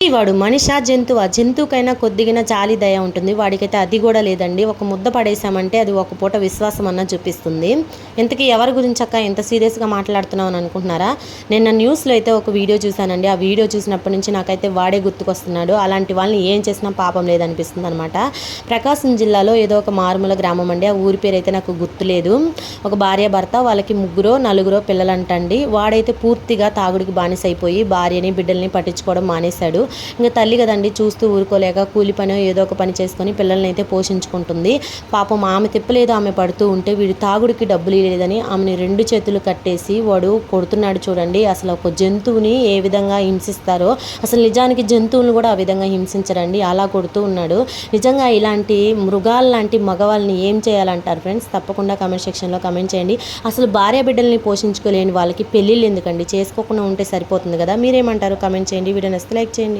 వాడు మనిషా జంతువు? ఆ జంతువుకైనా కొద్దిగా చాలి దయ ఉంటుంది. వాడికైతే అది కూడా లేదండి. ఒక ముద్ద పడేసామంటే అది ఒక పూట విశ్వాసం అన్న చూపిస్తుంది. ఇంతకీ ఎవరి గురించి అక్క? ఎంత సీరియస్గా మాట్లాడుతున్నావు అని అనుకుంటున్నారా? నిన్న న్యూస్లో అయితే ఒక వీడియో చూశానండి. ఆ వీడియో చూసినప్పటి నుంచి నాకైతే వాడే గుర్తుకొస్తున్నాడు. అలాంటి వాళ్ళని ఏం చేసినా పాపం లేదనిపిస్తుంది అనమాట ప్రకాశం జిల్లాలో ఏదో ఒక మారుమూల గ్రామం అండి. ఆ ఊరి పేరు అయితే నాకు గుర్తులేదు. ఒక భార్య భర్త వాళ్ళకి ముగ్గురో నలుగురో పిల్లలంటండి. వాడైతే పూర్తిగా తాగుడికి బానిసైపోయి భార్యని బిడ్డల్ని పట్టించుకోవడం మానేశాడు. ఇంకా తల్లి కదండి చూస్తూ ఊరుకోలేక కూలి పని ఏదో ఒక పని చేసుకొని పిల్లల్ని అయితే పోషించుకుంటుంది. పాపం ఆమె తిప్పలేదు ఆమె పడుతూ ఉంటే వీడు తాగుడికి డబ్బులు లేదని ఆమెని రెండు చేతులు కట్టేసి వాడు కొడుతున్నాడు చూడండి. అసలు ఒక జంతువుని ఏ విధంగా హింసిస్తారో అసలు నిజానికి జంతువులను కూడా ఆ విధంగా హింసించరండి. అలా కొడుతూ ఉన్నాడు. నిజంగా ఇలాంటి మృగాలు లాంటి మగవాళ్ళని ఏం చేయాలంటారు ఫ్రెండ్స్? తప్పకుండా కమెంట్ సెక్షన్లో కమెంట్ చేయండి. అసలు భార్య బిడ్డల్ని పోషించుకోలేని వాళ్ళకి పెళ్ళిళ్ళు ఎందుకండి? చేసుకోకుండా ఉంటే సరిపోతుంది కదా? మీరేమంటారు? కమెంట్ చేయండి. వీడియో నచ్చితే లైక్ చేయండి.